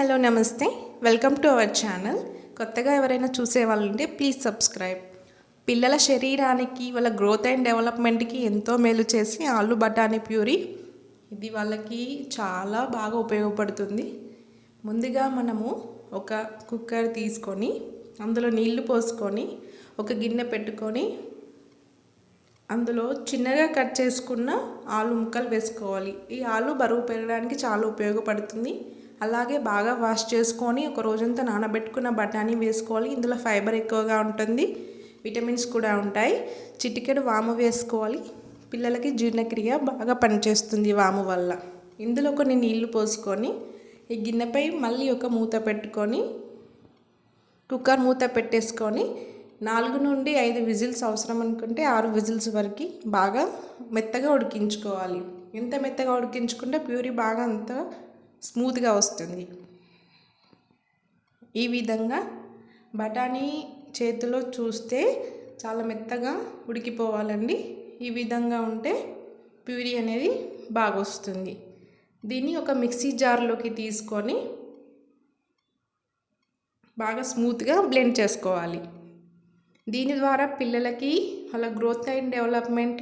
Hello నమస్తే. Welcome to our channel. కొత్తగా ఎవరైనా చూసే వాళ్ళు ఉంటే ప్లీజ్ సబ్స్క్రైబ్. పిల్లల శరీరానికి వాళ్ళ గ్రోత్ అండ్ డెవలప్మెంట్కి ఎంతో మేలు చేసి ఆలు బఠానీ ప్యూరీ. ఇది వాళ్ళకి చాలా బాగా ఉపయోగపడుతుంది. ముందుగా మనము ఒక కుక్కర్ తీసుకొని అందులో నీళ్ళు పోసుకొని ఒక గిన్నె పెట్టుకొని అందులో చిన్నగా కట్ చేసుకున్న ఆలు ముక్కలు వేసుకోవాలి. ఈ ఆలు బరువు పెరగడానికి చాలా ఉపయోగపడుతుంది. అలాగే బాగా వాష్ చేసుకొని ఒక రోజంతా నానబెట్టుకున్న బఠానీ వేసుకోవాలి. ఇందులో ఫైబర్ ఎక్కువగా ఉంటుంది. విటమిన్స్ కూడా ఉంటాయి. చిటికెడు వాము వేసుకోవాలి. పిల్లలకి జీర్ణక్రియ బాగా పనిచేస్తుంది వాము వల్ల. ఇందులో కొన్ని నీళ్ళు పోసుకొని ఈ గిన్నెపై మళ్ళీ ఒక మూత పెట్టుకొని కుక్కర్ మూత పెట్టేసుకొని నాలుగు నుండి ఐదు విజిల్స్ అవసరం అనుకుంటే ఆరు విజిల్స్ వరకు బాగా మెత్తగా ఉడికించుకోవాలి. ఎంత మెత్తగా ఉడికించుకుంటే ప్యూరీ బాగా అంత స్మూత్గా వస్తుంది. ఈ విధంగా బఠానీ చేతిలో చూస్తే చాలా మెత్తగా ఉడికిపోవాలండి. ఈ విధంగా ఉంటే ప్యూరీ అనేది బాగా వస్తుంది దీన్ని ఒక మిక్సీ జార్లోకి తీసుకొని బాగా స్మూత్గా బ్లెండ్ చేసుకోవాలి. దీని ద్వారా పిల్లలకి వాళ్ళ గ్రోత్ అండ్ డెవలప్మెంట్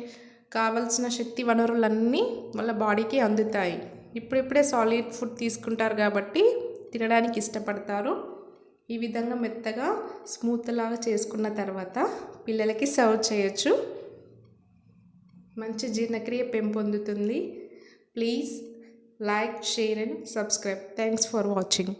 కావలసిన శక్తి వనరులన్నీ వాళ్ళ బాడీకి అందుతాయి. ఇప్పుడిప్పుడే సాలిడ్ ఫుడ్ తీసుకుంటారు కాబట్టి తినడానికి ఇష్టపడతారు. ఈ విధంగా మెత్తగా స్మూత్ లాగా చేసుకున్న తర్వాత పిల్లలకి సర్వ్ చేయొచ్చు. మంచి జీర్ణక్రియ పెంపొందుతుంది. Please like share and subscribe thanks for watching